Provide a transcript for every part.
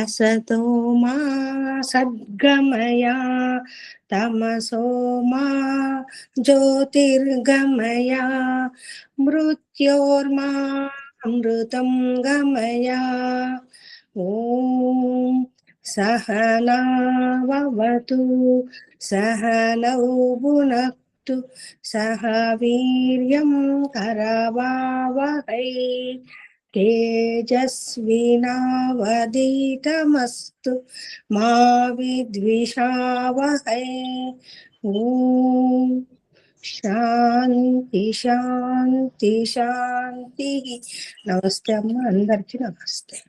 असतो मा सद्गमय तमसो मा ज्योतिर्गमय मृत्योर्मा अमृतं गमय ॐ सहनावतु सहनौ भुनक्तु सह वीर्यं करवावहै तेजस्विनावधीतमस्तु मा विद्विषावहै ॐ శాంతి శాంతి శాంతి నమస్తే అమ్మ అందరికి నమస్తే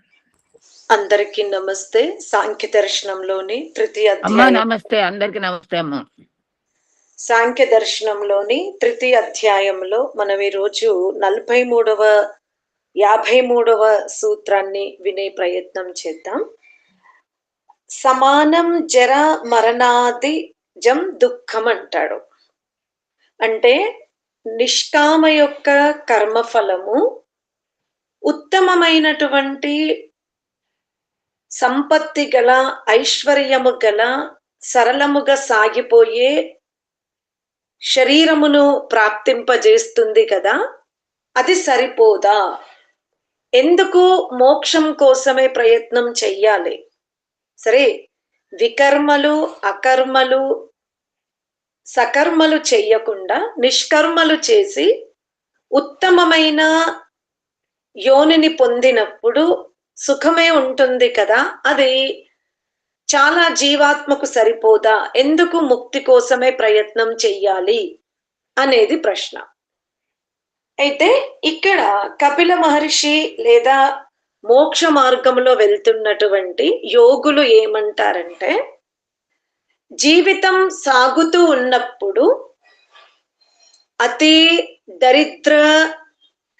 అందరికీ నమస్తే సాంఖ్య దర్శనంలోని తృతీయ అమ్మా అధ్యాయం నమస్తే అందరికి నమస్తే అమ్మా సాంఖ్య దర్శనంలోని తృతీయ అధ్యాయంలో మనం ఈ రోజు నలభై మూడవ యాభై మూడవ సూత్రాన్ని వినే ప్రయత్నం చేద్దాం. సమానం జర మరణాది జం దుఃఖం అంటాడు. అంటే నిష్కామ యొక్క కర్మఫలము ఉత్తమమైనటువంటి సంపత్తి గల ఐశ్వర్యము గల సరళముగా సాగిపోయే శరీరమును ప్రాప్తింపజేస్తుంది కదా అది సరిపోదా? ఎందుకు మోక్షం కోసమే ప్రయత్నం చెయ్యాలి? సరే వికర్మలు అకర్మలు సకర్మలు చెయ్యకుండా నిష్కర్మలు చేసి ఉత్తమమైన యోనిని పొందినప్పుడు సుఖమే ఉంటుంది కదా? అది చాలా జీవాత్మకు సరిపోదా? ఎందుకు ముక్తి కోసమే ప్రయత్నం చెయ్యాలి? అనేది ప్రశ్న. అయితే ఇక్కడ కపిల మహర్షి లేదా మోక్ష మార్గంలో వెళ్తున్నటువంటి యోగులు ఏమంటారంటే జీవితం సాగుతూ ఉన్నప్పుడు అతి దరిద్ర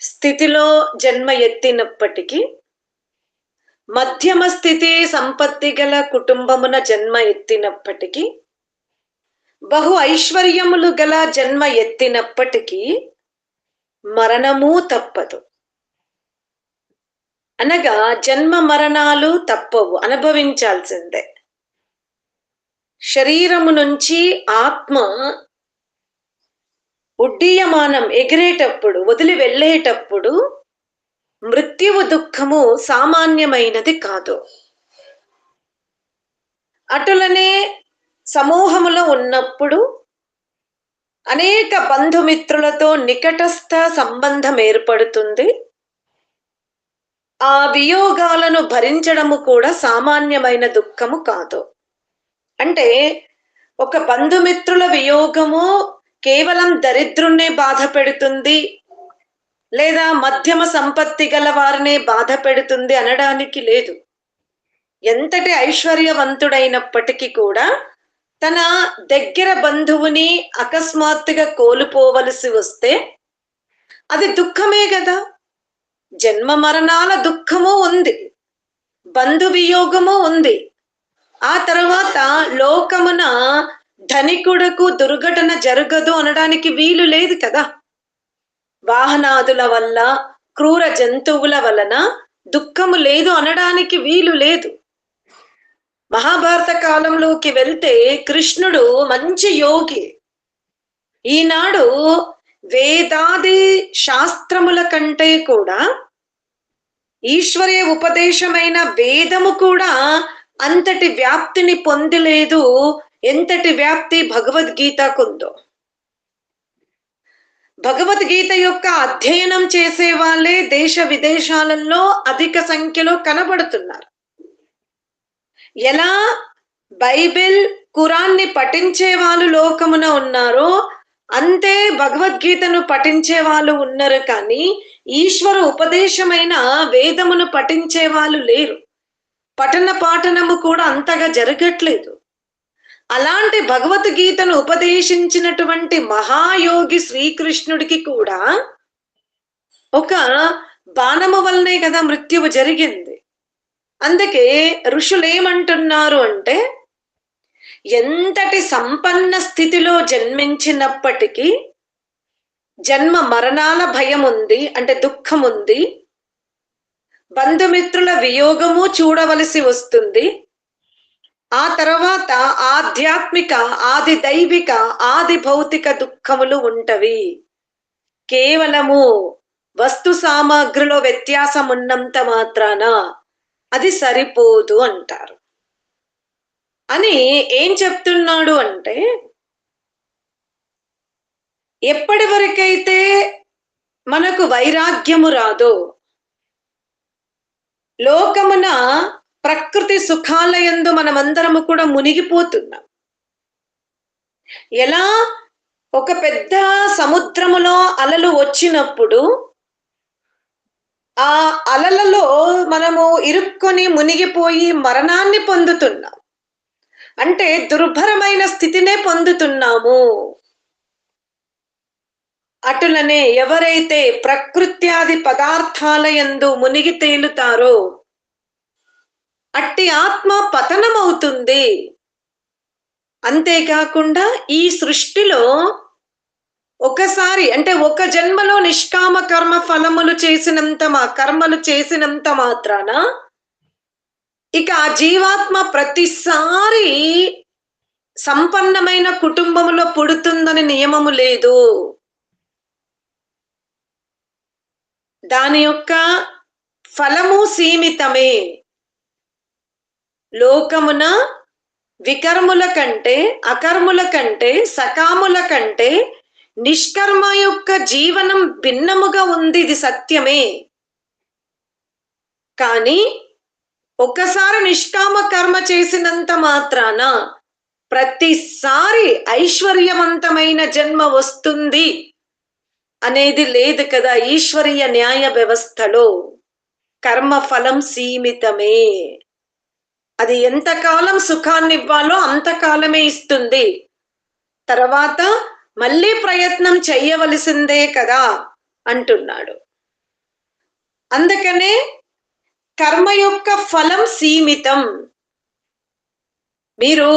స్థితిలో జన్మ ఎత్తినప్పటికీ మధ్యమ స్థితి సంపత్తి గల కుటుంబమున జన్మ ఎత్తినప్పటికీ బహు ఐశ్వర్యములు గల జన్మ ఎత్తినప్పటికీ మరణము తప్పదు. అనగా జన్మ మరణాలు తప్పవు అనుభవించాల్సిందే. శరీరము నుంచి ఆత్మ ఉడ్డీయమానం ఎగిరేటప్పుడు వదిలి వెళ్ళేటప్పుడు మృత్యువు దుఃఖము సామాన్యమైనది కాదు. అటులనే సమూహములో ఉన్నప్పుడు అనేక బంధుమిత్రులతో నికటస్థ సంబంధం ఏర్పడుతుంది. ఆ వియోగాలను భరించడము కూడా సామాన్యమైన దుఃఖము కాదు. అంటే ఒక బంధుమిత్రుల వియోగము కేవలం దరిద్రుణ్ణే బాధ పెడుతుంది లేదా మధ్యమ సంపత్తి గల వారినే బాధ పెడుతుంది అనడానికి లేదు. ఎంతటి ఐశ్వర్యవంతుడైనప్పటికీ కూడా తన దగ్గర బంధువుని అకస్మాత్తుగా కోల్పోవలసి వస్తే అది దుఃఖమే కదా. జన్మ మరణాల దుఃఖము ఉంది. బంధు వియోగము ఉంది. ఆ తర్వాత లోకమున ధనికుడకు దుర్ఘటన జరగదు అనడానికి వీలు లేదు కదా. వాహనాదుల వల్ల క్రూర జంతువుల వలన దుఃఖము లేదు అనడానికి వీలు లేదు. మహాభారత కాలంలోకి వెళ్తే కృష్ణుడు మంచి యోగి. ఈనాడు వేదాది శాస్త్రముల కంటే కూడా ఈశ్వర్య ఉపదేశమైన వేదము కూడా అంతటి వ్యాప్తిని పొందలేదు ఎంతటి వ్యాప్తి భగవద్గీతకుందో. భగవద్గీత యొక్క అధ్యయనం చేసే వాళ్ళే దేశ విదేశాలలో అధిక సంఖ్యలో కనబడుతున్నారు. ఎలా బైబిల్ కురాన్ని పఠించే వాళ్ళు లోకమున ఉన్నారో అంతే భగవద్గీతను పఠించే వాళ్ళు ఉన్నారు కానీ ఈశ్వర ఉపదేశమైన వేదమును పఠించే వాళ్ళు లేరు. పఠన పాఠనము కూడా అంతగా జరగట్లేదు. అలాంటి భగవద్గీతను ఉపదేశించినటువంటి మహాయోగి శ్రీకృష్ణుడికి కూడా ఒక బాణము వల్లనే కదా మృత్యువు జరిగింది. అందుకే ఋషులు ఏమంటున్నారు అంటే ఎంతటి సంపన్న స్థితిలో జన్మించినప్పటికీ జన్మ మరణాల భయం ఉంది అంటే దుఃఖం ఉంది బంధుమిత్రుల వియోగము చూడవలసి వస్తుంది. ఆ తర్వాత ఆధ్యాత్మిక ఆది దైవిక ఆది భౌతిక దుఃఖములు ఉంటవి. కేవలము వస్తు సామాగ్రిలో వ్యత్యాసం ఉన్నంత మాత్రాన అది సరిపోదు అంటారు. అని ఏం చెప్తున్నాడు అంటే ఎప్పటి వరకైతే మనకు వైరాగ్యము రాదో లోకమున ప్రకృతి సుఖాలయందు మనమందరము కూడా మునిగిపోతున్నాం. ఎలా? ఒక పెద్ద సముద్రములో అలలు వచ్చినప్పుడు ఆ అలలలో మనము ఇరుక్కొని మునిగిపోయి మరణాన్ని పొందుతున్నాం. అంటే దుర్భరమైన స్థితినే పొందుతున్నాము. అటులనే ఎవరైతే ప్రకృత్యాది పదార్థాల ఎందు మునిగి తేలుతారో అట్టి ఆత్మ పతనమవుతుంది. అంతేకాకుండా ఈ సృష్టిలో ఒకసారి అంటే ఒక జన్మలో నిష్కామ కర్మ ఫలములు చేసినంత మా కర్మలు చేసినంత మాత్రాన ఇక ఆ జీవాత్మ ప్రతిసారి సంపన్నమైన కుటుంబములో పుడుతుందని నియమము లేదు. దాని యొక్క ఫలము సీమితమే. లోకమున వికర్ముల కంటే అకర్ముల కంటే సకాముల కంటే నిష్కర్మ యొక్క జీవనం భిన్నముగా ఉంది ఇది సత్యమే. కానీ ఒకసారి నిష్కామ కర్మ చేసినంత మాత్రాన ప్రతిసారి ఐశ్వర్యవంతమైన జన్మ వస్తుంది అనేది లేదు కదా ఈశ్వరీయ న్యాయ వ్యవస్థలో. కర్మ ఫలం సీమితమే. అది ఎంతకాలం సుఖాన్ని ఇవ్వాలో అంతకాలమే ఇస్తుంది. తర్వాత మళ్ళీ ప్రయత్నం చెయ్యవలసిందే కదా అంటున్నాడు. అందుకనే కర్మ యొక్క ఫలం సీమితం. మీరు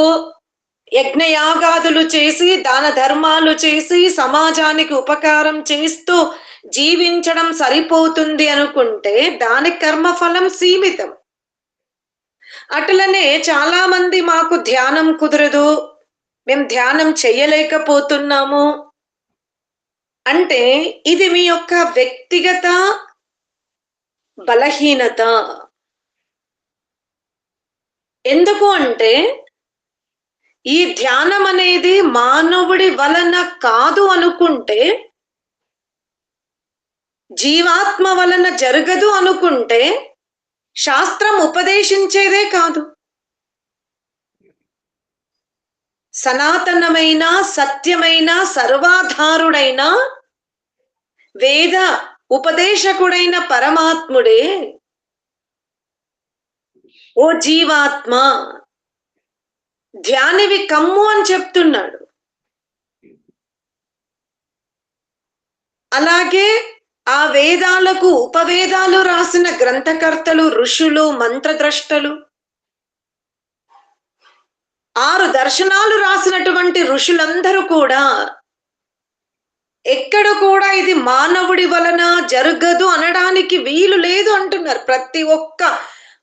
యజ్ఞయాగాదులు చేసి దాన ధర్మాలు చేసి సమాజానికి ఉపకారం చేస్తూ జీవించడం సరిపోతుంది అనుకుంటే దాని కర్మఫలం సీమితం. అట్లనే చాలా మంది మాకు ధ్యానం కుదరదు మేము ధ్యానం చేయలేకపోతున్నాము అంటే ఇది మీ యొక్క వ్యక్తిగత బలహీనత. ఎందుకు అంటే ఈ ధ్యానం అనేది మానవుడి వలన కాదు అనుకుంటే జీవాత్మ వలన జరగదు అనుకుంటే శాస్త్రం ఉపదేశించేదే కాదు. సనాతనమైన సత్యమైన సర్వాధారుడైన వేద ఉపదేశకుడైన పరమాత్ముడే. ఓ జీవాత్మ ధ్యానివి కమ్ము అని చెప్తున్నాడు. అలాగే ఆ వేదాలకు ఉపవేదాలు రాసిన గ్రంథకర్తలు ఋషులు మంత్రద్రష్టలు ఆరు దర్శనాలు రాసినటువంటి ఋషులందరూ కూడా ఎక్కడ కూడా ఇది మానవుడి వలన జరగదు అనడానికి వీలు లేదు అంటున్నారు. ప్రతి ఒక్క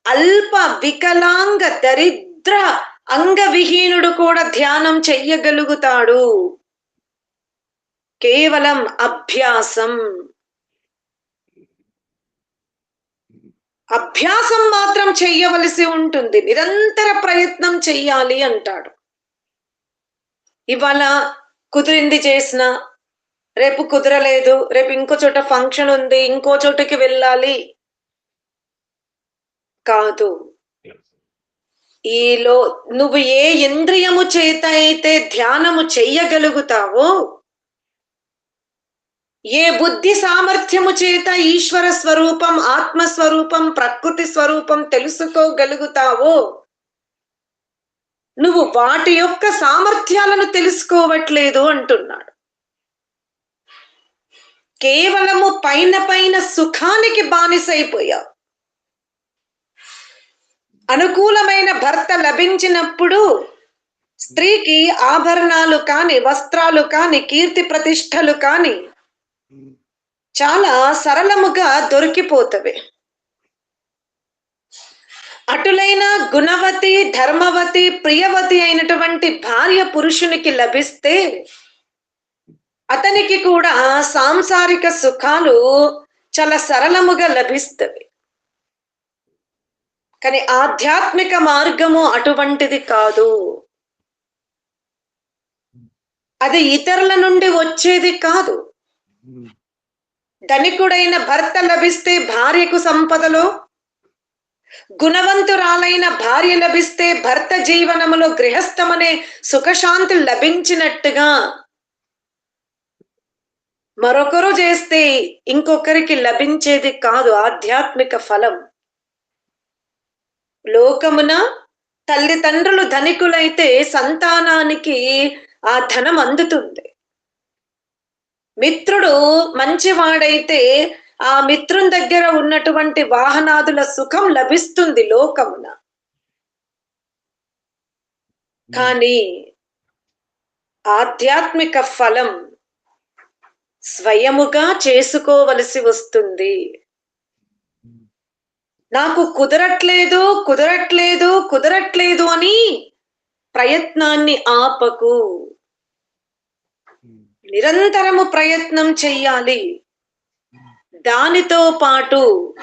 అల్ప వికలాంగ దరిద్ర అంగవిహీనుడు కూడా ధ్యానం చెయ్యగలుగుతాడు. కేవలం అభ్యాసం. అభ్యాసం మాత్రం చెయ్యవలసి ఉంటుంది. నిరంతర ప్రయత్నం చెయ్యాలి అంటాడు. ఇవాళ కుదిరింది చేసిన రేపు కుదరలేదు రేపు ఇంకో చోట ఫంక్షన్ ఉంది ఇంకో చోటకి వెళ్ళాలి కాదు. ఈలో నువ్వు ఏ ఇంద్రియము చేత అయితే ధ్యానము చెయ్యగలుగుతావో ఏ బుద్ధి సామర్థ్యము చేత ఈశ్వర స్వరూపం ఆత్మ స్వరూపం ప్రకృతి స్వరూపం తెలుసుకోగలుగుతావో? నువ్వు వాటి యొక్క సామర్థ్యాలను తెలుసుకోవట్లేదు అంటున్నాడు. కేవలము పైన పైన సుఖానికి బానిసైపోయావు. అనుకూలమైన భర్త లభించినప్పుడు స్త్రీకి ఆభరణాలు కాని వస్త్రాలు కాని కీర్తి ప్రతిష్టలు కాని చాలా సరళముగా దొరికిపోతవి. అటులైన గుణవతి ధర్మవతి ప్రియవతి అయినటువంటి భార్య పురుషునికి లభిస్తే అతనికి కూడా సాంసారిక సుఖాలు చాలా సరళముగా లభిస్తవి. కానీ ఆధ్యాత్మిక మార్గము అటువంటిది కాదు. అది ఇతరుల నుండి వచ్చేది కాదు. ధనికుడైన భర్త లభిస్తే భార్యకు సంపదలో. గుణవంతురాలైన భార్య లభిస్తే భర్త జీవనములో గృహస్థమనే సుఖశాంతి లభించినట్టుగా. మరొకరు చేస్తే ఇంకొకరికి లభించేది కాదు ఆధ్యాత్మిక ఫలం. లోకమున తల్లిదండ్రులు ధనికులైతే సంతానానికి ఆ ధనం అందుతుంది. మిత్రుడు మంచివాడైతే ఆ మిత్రుని దగ్గర ఉన్నటువంటి వాహనాదుల సుఖం లభిస్తుంది లోకమున. కానీ ఆధ్యాత్మిక ఫలం స్వయముగా చేసుకోవలసి వస్తుంది. నాకు కుదరట్లేదు కుదరట్లేదు కుదరట్లేదు అని ప్రయత్నాన్ని ఆపకు. నిరంతరము ప్రయత్నం చెయ్యాలి. దానితో పాటు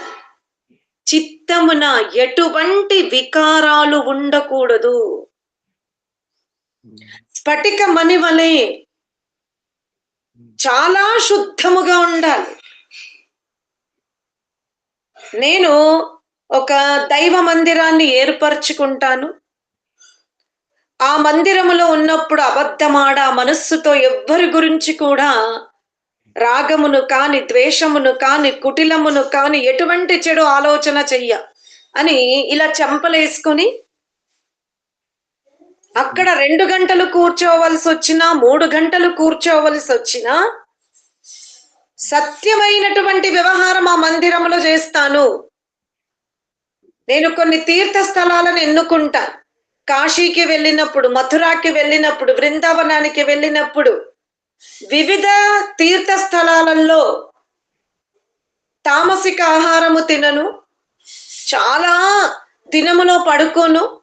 చిత్తమున ఎటువంటి వికారాలు ఉండకూడదు. స్ఫటిక మణి వలె చాలా శుద్ధముగా ఉండాలి. నేను ఒక దైవ మందిరాన్ని ఏర్పరచుకుంటాను. ఆ మందిరములో ఉన్నప్పుడు అబద్ధమాడ మనస్సుతో ఎవ్వరి గురించి కూడా రాగమును కాని ద్వేషమును కాని కుటిలమును కాని ఎటువంటి చెడు ఆలోచన చెయ్య అని ఇలా చెంపలేసుకొని అక్కడ రెండు గంటలు కూర్చోవలసి వచ్చినా మూడు గంటలు కూర్చోవలసి వచ్చినా సత్యమైనటువంటి వ్యవహారం ఆ మందిరంలో చేస్తాను. నేను కొన్ని తీర్థ స్థలాలను ఎన్నుకుంటా కాశీకి వెళ్ళినప్పుడు మథురాకి వెళ్ళినప్పుడు బృందావనానికి వెళ్ళినప్పుడు వివిధ తీర్థ స్థలాలలో తామసిక ఆహారము తినను. చాలా దినములో పడుకోను.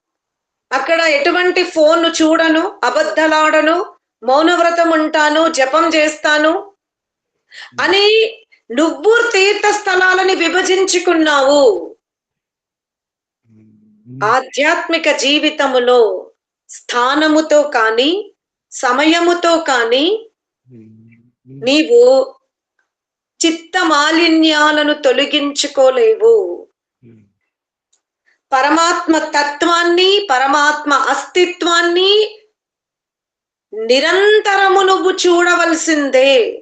అక్కడ ఎటువంటి ఫోన్ చూడను అబద్ధలాడను మౌనవ్రతం ఉంటాను జపం చేస్తాను. అని నువ్వు తీర్థ స్థలాలని విభజించుకున్నావు. ఆధ్యాత్మిక జీవితములో స్థానముతో కానీ సమయముతో కానీ నీవు చిత్త మాలిన్యాలను తొలగించుకోలేవు పరమాత్మ తత్వాన్ని పరమాత్మ అస్తిత్వాన్ని నిరంతరము నువ్వు చూడవలసిందే.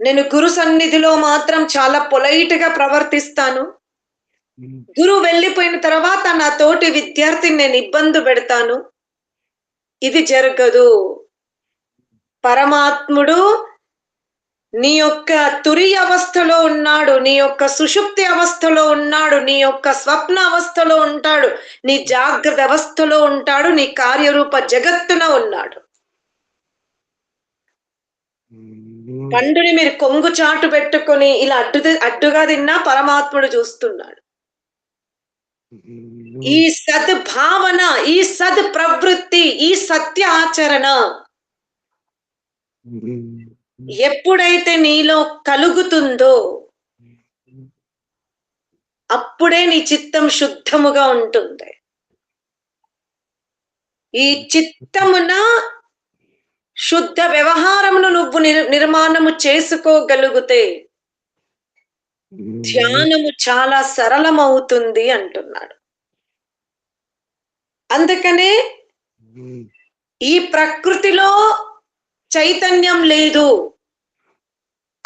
నేను గురు సన్నిధిలో మాత్రం చాలా పొలైట్గా ప్రవర్తిస్తాను. గురు వెళ్ళిపోయిన తర్వాత నా తోటి విద్యార్థిని నేను ఇబ్బంది పెడతాను. ఇది జరగదు. పరమాత్ముడు నీ యొక్క తురి అవస్థలో ఉన్నాడు. నీ యొక్క సుషుప్తి అవస్థలో ఉన్నాడు. నీ యొక్క స్వప్న అవస్థలో ఉంటాడు. నీ జాగ్రత్త అవస్థలో ఉంటాడు. నీ కార్యరూప జగత్తున ఉన్నాడు. పండుని మీరు కొంగు చాటు పెట్టుకొని ఇలా అడ్డు అడ్డుగా తిన్నా పరమాత్ముడు చూస్తున్నాడు. ఈ సద్భావన ఈ సద్ ప్రవృత్తి ఈ సత్య ఆచరణ ఎప్పుడైతే నీలో కలుగుతుందో అప్పుడే నీ చిత్తం శుద్ధముగా ఉంటుంది. ఈ చిత్తమున శుద్ధ వ్యవహారమును నువ్వు నిర్- నిర్మాణము చేసుకోగలిగితే ధ్యానము చాలా సరళమవుతుంది అంటున్నాడు. అందుకనే ఈ ప్రకృతిలో చైతన్యం లేదు.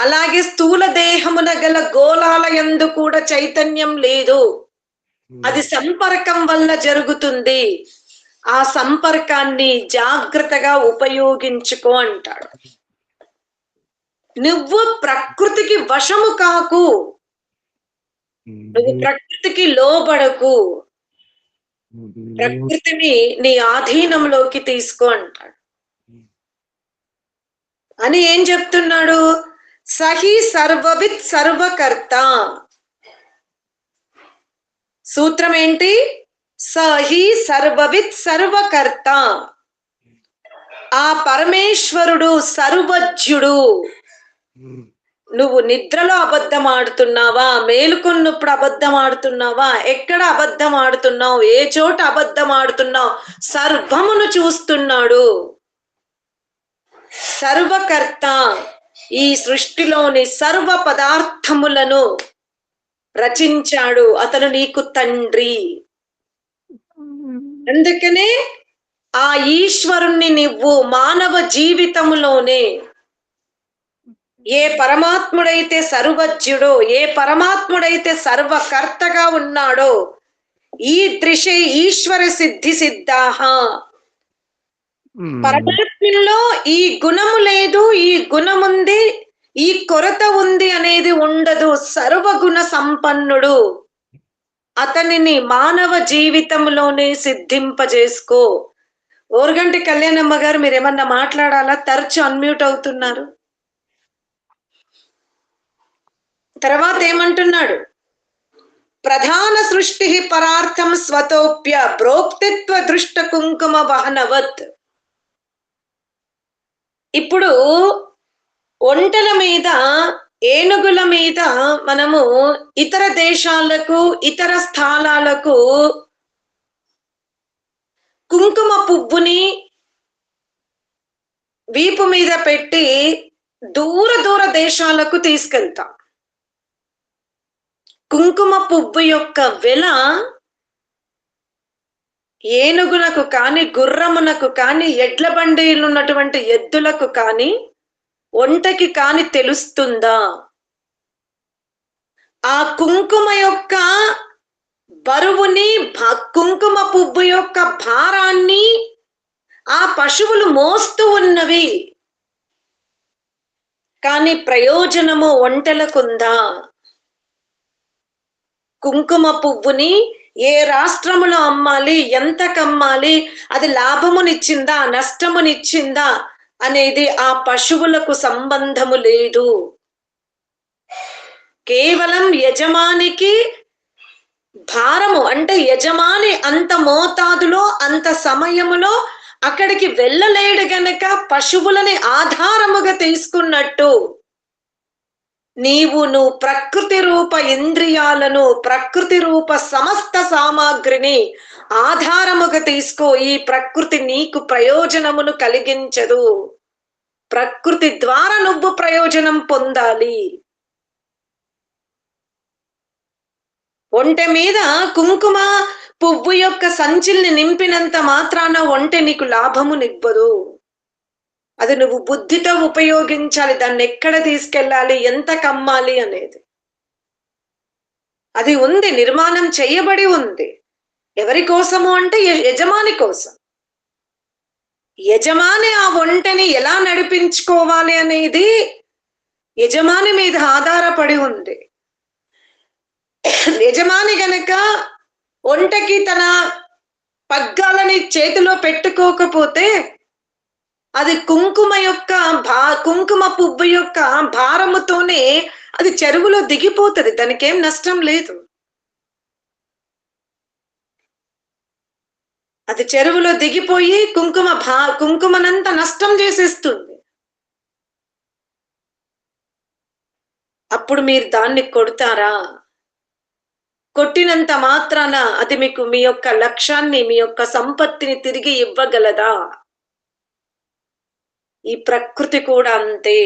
అలాగే స్థూల దేహమున గల గోళాల యందు కూడా చైతన్యం లేదు. అది సంపర్కం వల్ల జరుగుతుంది. ఆ సంపర్కాన్ని జాగ్రత్తగా ఉపయోగించుకో అంటాడు. నువ్వు ప్రకృతికి వశము కాకు. నువ్వు ప్రకృతికి లోబడకు. ప్రకృతిని నీ ఆధీనంలోకి తీసుకో అంటాడు. అని ఏం చెప్తున్నాడు? సహి సర్వవిత్ సర్వకర్త. సూత్రం ఏంటి? సహి సర్వవిత్ సర్వకర్త. ఆ పరమేశ్వరుడు సర్వజ్ఞుడు. నువ్వు నిద్రలో అబద్ధం ఆడుతున్నావా మేలుకున్నప్పుడు అబద్ధం ఆడుతున్నావా ఎక్కడ అబద్ధం ఆడుతున్నావు ఏ చోట అబద్ధం ఆడుతున్నావు సర్వమును చూస్తున్నాడు. సర్వకర్త ఈ సృష్టిలోని సర్వ పదార్థములను రచించాడు. అతను నీకు తండ్రి. అందుకనే ఆ ఈశ్వరుణ్ణి నువ్వు మానవ జీవితములోనే ఏ పరమాత్ముడైతే సర్వజ్ఞుడో ఏ పరమాత్ముడైతే సర్వకర్తగా ఉన్నాడో ఈ దృశే ఈశ్వర సిద్ధి సిద్ధాహ. పరమాత్మలో ఈ గుణము లేదు ఈ గుణముంది ఈ కొరత ఉంది అనేది ఉండదు. సర్వగుణ సంపన్నుడు. అతనిని మానవ జీవితంలోనే సిద్ధింపజేసుకో. ఓరుగంటి కళ్యాణమ్మ గారు మీరు ఏమన్నా మాట్లాడాలా? తరచు అన్మ్యూట్ అవుతున్నారు. తర్వాత ఏమంటున్నాడు ప్రధాన సృష్టి పరార్థం స్వతోప్య ప్రోక్తిత్వ దృష్ట కుంకుమ వహనవత్. ఇప్పుడు ఒంటల మీద ఏనుగుల మీద మనము ఇతర దేశాలకు ఇతర స్థానాలకు కుంకుమ పువ్వుని వీపు మీద పెట్టి దూర దూర దేశాలకు తీసుకెళ్తాం. కుంకుమ పువ్వు యొక్క వెల ఏనుగునకు కాని గుర్రమునకు కాని ఎడ్ల బండిలు ఉన్నటువంటి ఎద్దులకు కాని ఒంటకి కాని తెలుస్తుందా? ఆ కుంకుమ యొక్క బరువుని కుంకుమ పువ్వు యొక్క భారాన్ని ఆ పశువులు మోస్తూ ఉన్నవి. కానీ ప్రయోజనము ఒంటెలకుందా? కుంకుమ పువ్వుని ఏ రాష్ట్రములో అమ్మాలి? ఎంత కమ్మాలి అది లాభమునిచ్చిందా? నష్టమునిచ్చిందా? అనేది ఆ పశువులకు సంబంధము లేదు. కేవలం యజమానికి భారము అంటే యజమాని అంత మోతాదులో అంత సమయములో అక్కడికి వెళ్ళలేడు గనక పశువులని ఆధారముగా తీసుకున్నట్టు నీవు నువ్వు ప్రకృతి రూప ఇంద్రియాలను ప్రకృతి రూప సమస్త సామాగ్రిని ఆధారముగా తీసుకో. ఈ ప్రకృతి నీకు ప్రయోజనమును కలిగించదు. ప్రకృతి ద్వారా నువ్వు ప్రయోజనం పొందాలి. ఒంటె మీద కుంకుమ పువ్వు యొక్క సంచిల్ని నింపినంత మాత్రాన ఒంటె నీకు లాభము లాభమునివ్వదు అది నువ్వు బుద్ధితో ఉపయోగించాలి. దాన్ని ఎక్కడ తీసుకెళ్ళాలి? ఎంత కమ్మాలి అనేది. అది ఉంది నిర్మాణం చేయబడి ఉంది. ఎవరి కోసము అంటే యజమాని కోసం. యజమాని ఆ వంటని ఎలా నడిపించుకోవాలి అనేది యజమాని మీద ఆధారపడి ఉంది. యజమాని గనక ఒంటకి తన పగ్గాలని చేతిలో పెట్టుకోకపోతే అది కుంకుమ యొక్క భా కుంకుమ పువ్వు యొక్క భారముతోనే అది చెరువులో దిగిపోతుంది. దానికేం నష్టం లేదు. అది చెరువులో దిగిపోయి కుంకుమ భా కుంకుమనంతా నష్టం చేసేస్తుంది. అప్పుడు మీరు దాన్ని కొడతారా? కొట్టినంత మాత్రాన అది మీకు మీ యొక్క లక్ష్యాన్ని మీ యొక్క సంపత్తిని తిరిగి ఇవ్వగలదా? ఈ ప్రకృతి కూడా అంతే.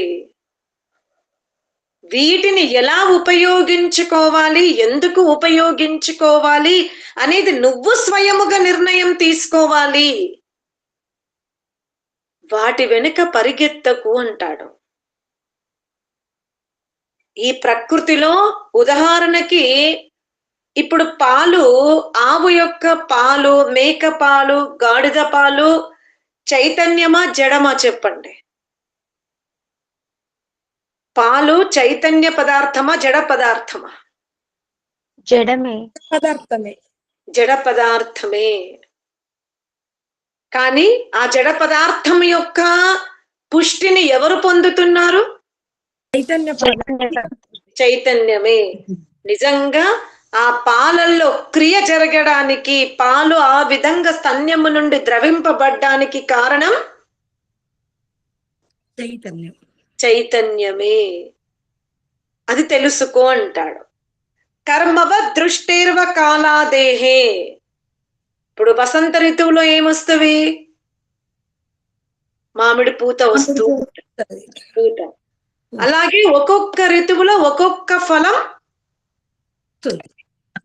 వీటిని ఎలా ఉపయోగించుకోవాలి? ఎందుకు ఉపయోగించుకోవాలి? అనేది నువ్వు స్వయముగా నిర్ణయం తీసుకోవాలి. వాటి వెనుక పరిగెత్తకు అంటాడు. ఈ ప్రకృతిలో ఉదాహరణకి ఇప్పుడు పాలు ఆవు యొక్క పాలు మేక పాలు గాడిద పాలు చైతన్యమా జడమా చెప్పండి. పాలు చైతన్య పదార్థమా జడ పదార్థమా? జడమే. పదార్థమే. జడ పదార్థమే. కానీ ఆ జడ పదార్థం యొక్క పుష్టిని ఎవరు పొందుతున్నారు? చైతన్య చైతన్య చైతన్యమే. నిజంగా ఆ పాలల్లో క్రియ జరగడానికి పాలు ఆ విధంగా స్తన్యము నుండి ద్రవింపబడ్డానికి కారణం? చైతన్యం. చైతన్యమే. అది తెలుసుకో అంటాడు. కర్మవ దృష్టిర్వ కాలాదేహే. ఇప్పుడు వసంత ఋతువులో ఏమొస్తవి మామిడి పూత వస్తూ. పూత. అలాగే ఒక్కొక్క ఋతువులో ఒక్కొక్క ఫలం?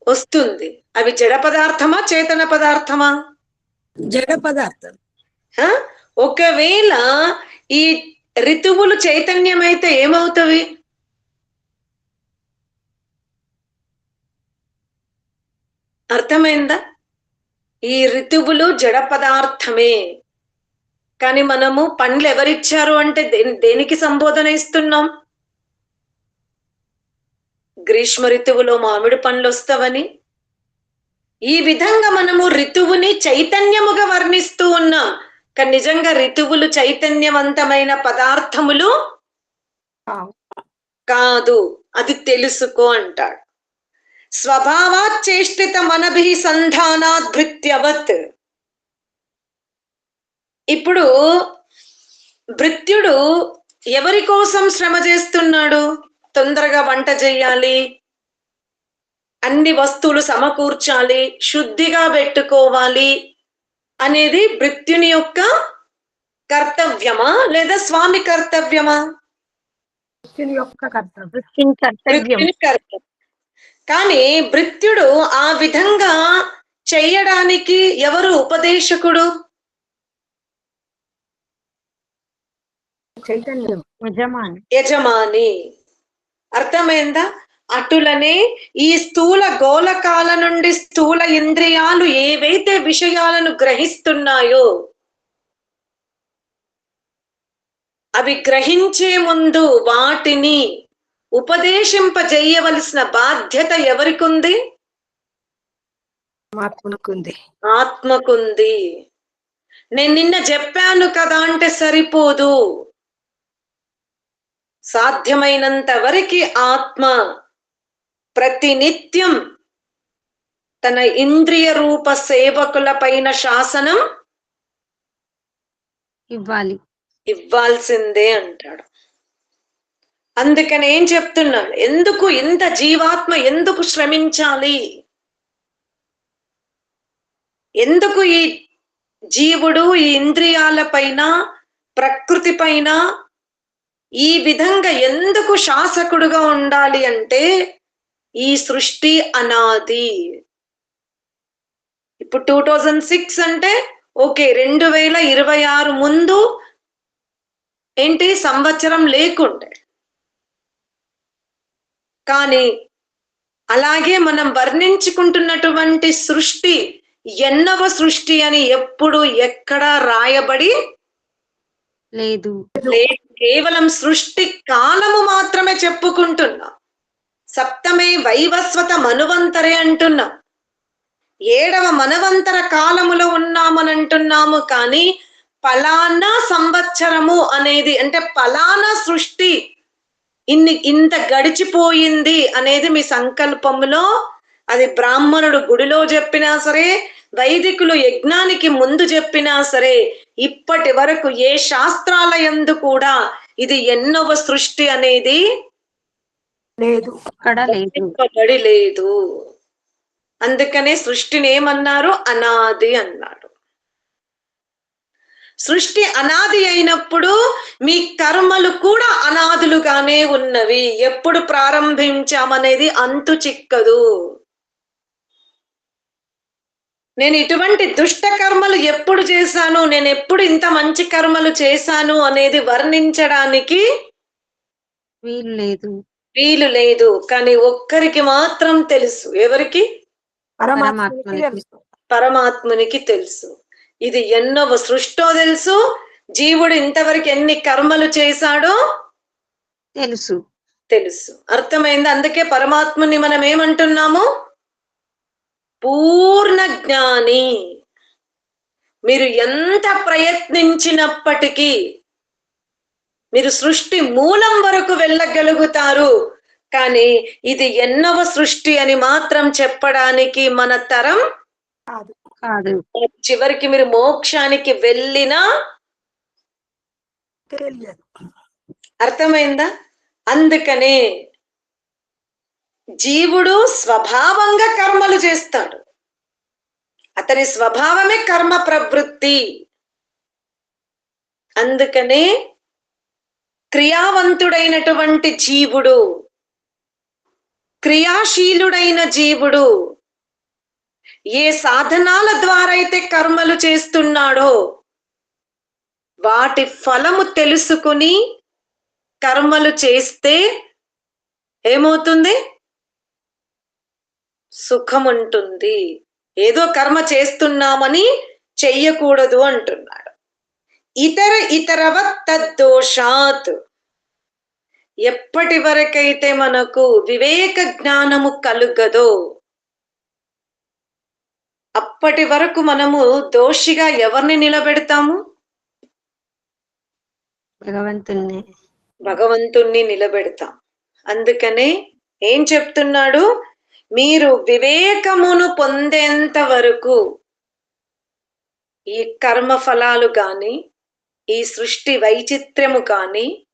వస్తుంది. అవి జడ పదార్థమా చేతన పదార్థమా? జడ పదార్థం? ఒకవేళ ఈ ఋతువులు చైతన్యమైతే ఏమవుతవి? అర్థమైందా? ఈ ఋతువులు జడ పదార్థమే. కానీ మనము పండ్లు ఎవరిచ్చారు అంటే దేని దేనికి సంబోధన ఇస్తున్నాం? గ్రీష్మ ఋతువులో మామిడి పండ్లు వస్తావని ఈ విధంగా మనము ఋతువుని చైతన్యముగా వర్ణిస్తూ ఉన్నాం. కానీ నిజంగా ఋతువులు చైతన్యవంతమైన పదార్థములు కాదు. అది తెలుసుకో అంటాడు. స్వభావాత్ చేష్టిత మనభి సంధానాత్ భృత్యవత్. ఇప్పుడు భృత్యుడు ఎవరి కోసం శ్రమ చేస్తున్నాడు? తొందరగా వంట చెయ్యాలి అన్ని వస్తువులు సమకూర్చాలి. శుద్ధిగా పెట్టుకోవాలి అనేది భృత్యుని యొక్క కర్తవ్యమా లేదా స్వామి కర్తవ్యమా? కానీ భృత్యుడు ఆ విధంగా చెయ్యడానికి ఎవరు ఉపదేశకుడు? యజమాని. అర్థమైందా? అటులనే ఈ స్థూల గోలకాల నుండి స్థూల ఇంద్రియాలు ఏవైతే విషయాలను గ్రహిస్తున్నాయో అవి గ్రహించే ముందు వాటిని ఉపదేశింపజేయవలసిన బాధ్యత ఎవరికుంది? ఆత్మకుంది. ఆత్మకుంది. నేను నిన్న చెప్పాను కదా అంటే సరిపోదు. సాధ్యమైనంత వరకు ఆత్మ ప్రతినిత్యం తన ఇంద్రియ రూప సేవకుల పైన శాసనం ఇవ్వాలి. ఇవ్వాల్సిందే అంటాడు. అందుకని ఏం చెప్తున్నాడు? ఎందుకు ఇంత జీవాత్మ ఎందుకు శ్రమించాలి? ఎందుకు ఈ జీవుడు ఈ ఇంద్రియాల పైన ప్రకృతి పైన ఈ విధంగా ఎందుకు శాసకుడుగా ఉండాలి అంటే ఈ సృష్టి అనాది. ఇప్పుడు టూ థౌజండ్ సిక్స్ అంటే ఓకే రెండు వేల ఇరవై ఆరు ముందు ఏంటి? సంవత్సరం లేకుండే. కానీ అలాగే మనం వర్ణించుకుంటున్నటువంటి సృష్టి ఎన్నవ సృష్టి అని ఎప్పుడు ఎక్కడ రాయబడి లేదు. లేదు. కేవలం సృష్టి కాలము మాత్రమే చెప్పుకుంటున్నాం. సప్తమే వైవస్వత మనువంతరే అంటున్నాం. ఏడవ మనవంతర కాలములో ఉన్నామని అంటున్నాము కానీ పలానా సంవత్సరము అనేది అంటే పలానా సృష్టి ఇన్ని ఇంత గడిచిపోయింది అనేది మీ సంకల్పములో అది బ్రాహ్మణుడు గుడిలో చెప్పినా సరే వైదికులు యజ్ఞానికి ముందు చెప్పినా సరే ఇప్పటి వరకు ఏ శాస్త్రాల యందు కూడా ఇది ఎన్నవ సృష్టి అనేది లేదు. అక్కడ లేదు. అందుకనే సృష్టిని ఏమన్నారు? అనాది అన్నాడు. సృష్టి అనాది అయినప్పుడు మీ కర్మలు కూడా అనాదులుగానే ఉన్నవి. ఎప్పుడు ప్రారంభించామనేది అంతు చిక్కదు. నేను ఇటువంటి దుష్ట కర్మలు ఎప్పుడు చేశాను? నేను ఎప్పుడు ఇంత మంచి కర్మలు చేశాను? అనేది వర్ణించడానికి వీలు లేదు. వీలు లేదు. కానీ ఒక్కరికి మాత్రం తెలుసు. ఎవరికి? పరమాత్మకి పరమాత్మనికి. తెలుసు. పరమాత్మునికి తెలుసు. ఇది ఎన్నవ సృష్టో తెలుసు. జీవుడు ఇంతవరకు ఎన్ని కర్మలు చేశాడో తెలుసు. తెలుసు. అర్థమైంది? అందుకే పరమాత్ముని మనం ఏమంటున్నాము? పూర్ణ జ్ఞాని. మీరు ఎంత ప్రయత్నించినప్పటికీ మీరు సృష్టి మూలం వరకు వెళ్ళగలుగుతారు. కానీ ఇది ఎన్నవ సృష్టి అని మాత్రం చెప్పడానికి మన తరం కాదు. కాదు. చివరికి మీరు మోక్షానికి వెళ్ళినా అర్థమైందా? అందుకనే జీవుడు స్వభావంగా కర్మలు చేస్తాడు. అతని స్వభావమే కర్మ ప్రవృత్తి. అందుకనే క్రియావంతుడైనటువంటి జీవుడు క్రియాశీలుడైన జీవుడు ఏ సాధనాల ద్వారా అయితే కర్మలు చేస్తున్నాడో వాటి ఫలము తెలుసుకుని కర్మలు చేస్తే ఏమవుతుంది? సుఖం ఉంటుంది ఏదో కర్మ చేస్తున్నామని చెయ్యకూడదు అంటున్నాడు. ఇతర ఇతరవ తద్దోషాత్. ఎప్పటి వరకైతే మనకు వివేక జ్ఞానము కలుగదో అప్పటి వరకు మనము దోషిగా ఎవరిని నిలబెడతాము? భగవంతుణ్ణి. భగవంతుణ్ణి నిలబెడతాం. అందుకనే ఏం చెప్తున్నాడు? మీరు వివేకమును పొందేంత వరకు ఈ కర్మ ఫలాలు కానీ ఈ సృష్టి వైచిత్ర్యము కానీ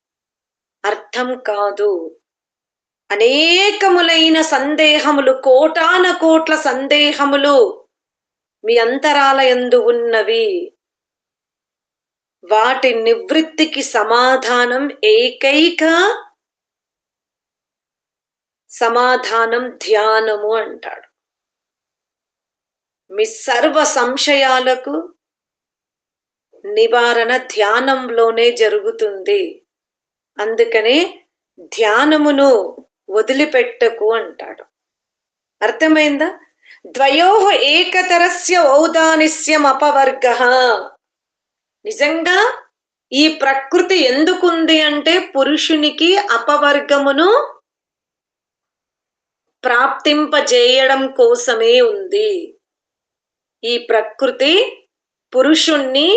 అర్థం కాదు. అనేకములైన సందేహములు కోటాన కోట్ల సందేహములు మీ అంతరాలయందు ఉన్నవి. వాటి నివృత్తికి సమాధానం ఏకైక సమాధానం ధ్యానము అంటాడు. మీ సర్వ సంశయాలకు నివారణ ధ్యానంలోనే జరుగుతుంది. అందుకనే ధ్యానమును వదిలిపెట్టకు అంటాడు. అర్థమైందా? ద్వయో ఏకతరస్య ఔదానిస్యం అపవర్గ. నిజంగా ఈ ప్రకృతి ఎందుకుంది అంటే పురుషునికి అపవర్గమును ప్రాప్తింపజేయడం కోసమే ఉంది. ఈ ప్రకృతి పురుషుణ్ణి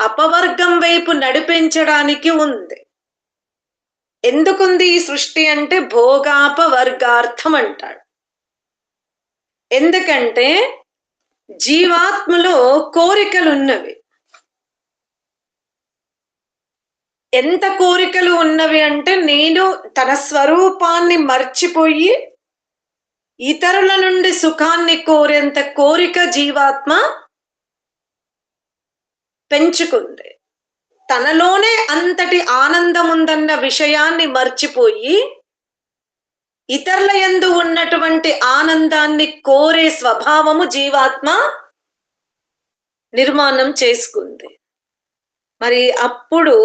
అపవర్గం వైపు నడిపించడానికి ఉంది. ఎందుకుంది ఈ సృష్టి అంటే భోగాపవర్గార్థం అంటాడు. ఎందుకంటే జీవాత్మలో కోరికలు ఉన్నవి ఎంత కోరికలు ఉన్నవి అంటే నేను తన స్వరూపాన్ని మర్చిపోయి ఇతరుల నుండి సుఖాన్ని కోరేంత కోరిక జీవాత్మ పెంచుకుంది. తనలోనే అంతటి ఆనందం ఉందన్న విషయాన్ని మర్చిపోయి ఇతరుల ఎందు ఉన్నటువంటి ఆనందాన్ని కోరే స్వభావము జీవాత్మ నిర్మాణం చేసుకుంది. మరి అప్పుడు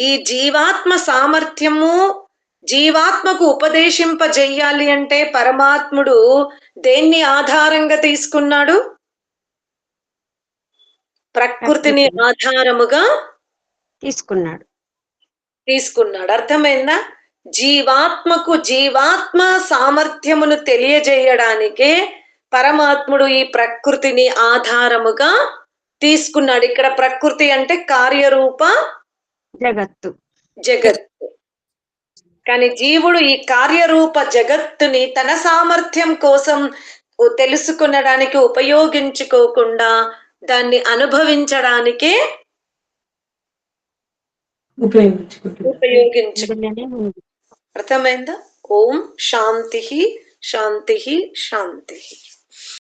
ఈ జీవాత్మ సామర్థ్యము జీవాత్మకు ఉపదేశింపజేయాలి అంటే పరమాత్ముడు దేన్ని ఆధారంగా తీసుకున్నాడు? ప్రకృతిని ఆధారముగా తీసుకున్నాడు. తీసుకున్నాడు. అర్థమైందా? జీవాత్మకు జీవాత్మ సామర్థ్యమును తెలియజేయడానికే పరమాత్ముడు ఈ ప్రకృతిని ఆధారముగా తీసుకున్నాడు. ఇక్కడ ప్రకృతి అంటే కార్యరూప జగత్తు. జగత్తు. కానీ జీవుడు ఈ కార్యరూప జగత్తుని తన సామర్థ్యం కోసం తెలుసుకునడానికి ఉపయోగించుకోకుండా దాన్ని అనుభవించడానికే ఉపయోగించుకుంటున్నారు ఉపయోగించు ఇందులోనే ఉంది అర్థమైందా? ఓం శాంతి శాంతి శాంతి.